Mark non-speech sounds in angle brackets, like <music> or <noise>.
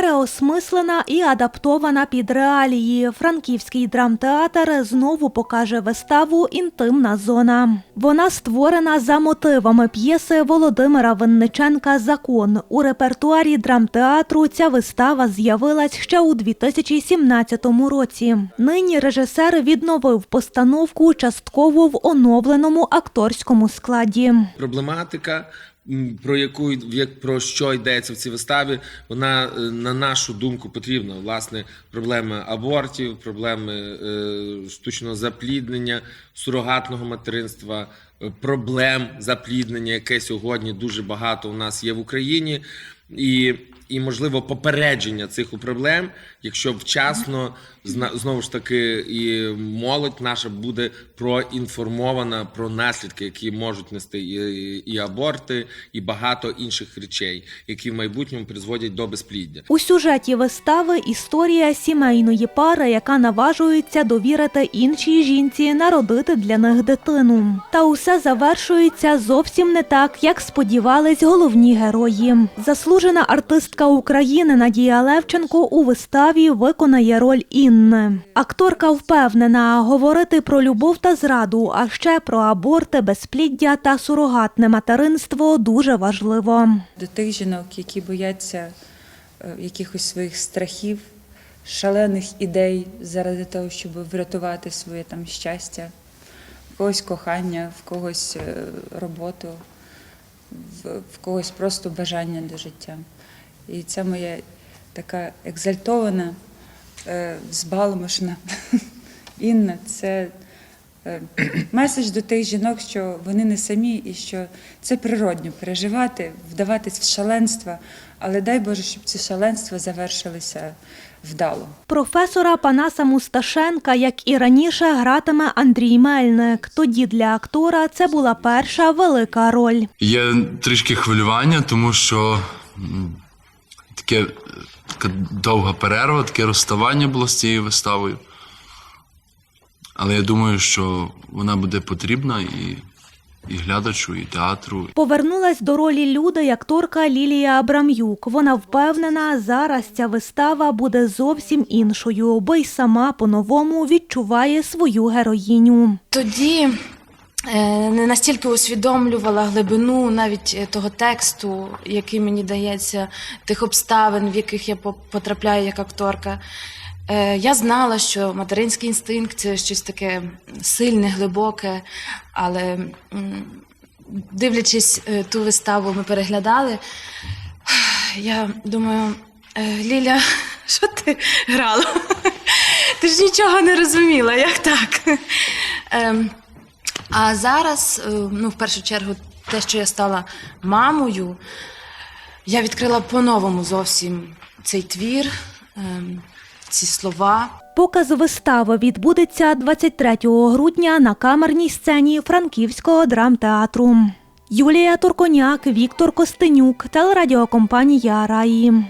Переосмислена і адаптована під реалії. Франківський драмтеатр знову покаже виставу Інтимна зона. Вона створена за мотивами п'єси Володимира Винниченка Закон. У репертуарі драмтеатру ця вистава з'явилась ще у 2017 році. Нині режисер відновив постановку частково в оновленому акторському складі. проблематика, про яку як про що йдеться в цій виставі, вона е, на нашу думку потрібна. Власне, проблеми абортів, проблеми е, штучного запліднення, сурогатного материнства, е, проблем запліднення, яке сьогодні дуже багато у нас є в Україні, і, і можливо попередження цих проблем, якщо вчасно знову ж таки і молодь наша буде проінформована про наслідки, які можуть нести і, і аборти, і багато інших речей, які в майбутньому призводять до безпліддя. У сюжеті вистави історія сімейної пари, яка наважується довірити іншій жінці народити для них дитину. Та усе завершується зовсім не так, як сподівались головні герої. Заслужена артистка України Надія Левченко у виставі виконає роль Інни. Акторка впевнена, говорити про любов та зраду, а ще про аборти, безпліддя та сурогатне материнство дуже важливо. до тих жінок, які бояться е, якихось своїх страхів, шалених ідей заради того, щоб врятувати своє там щастя, в когось кохання, в когось е, роботу, в когось просто бажання до життя. І це моя така екзальтована, е, збалмошна <laughs> Інна. Це е, меседж до тих жінок, що вони не самі і що це природньо переживати, вдаватись в шаленства, але дай Боже, щоб ці шаленства завершилися вдало. Професора Панаса Мусташенка, як і раніше, гратиме Андрій Мельник. Тоді для актора це була перша велика роль. Є трішки хвилювання, тому що таке, така довга перерва, таке розставання було з цією виставою. Але я думаю, що вона буде потрібна і, і глядачу, і театру. Повернулась до ролі Люди й акторка Лілія Абрам'юк. Вона впевнена, зараз ця вистава буде зовсім іншою, бо й сама по-новому відчуває свою героїню. Тоді не настільки усвідомлювала глибину навіть е, того тексту, який мені дається, тих обставин, в яких я потрапляю як акторка. Е, Я знала, що материнський інстинкт це щось таке сильне, глибоке, але дивлячись е, ту виставу, ми переглядали. Я думаю, «Е, Ліля, <laughs> що ти грала? <laughs> Ти ж нічого не розуміла, як так? А зараз, е, ну, в першу чергу, те, що я стала мамою, я відкрила по-новому зовсім цей твір, ем, ці слова. Показ вистави відбудеться 23 грудня на камерній сцені Франківського драмтеатру. Юлія Турконяк, Віктор Костенюк, телерадіокомпанія Раї.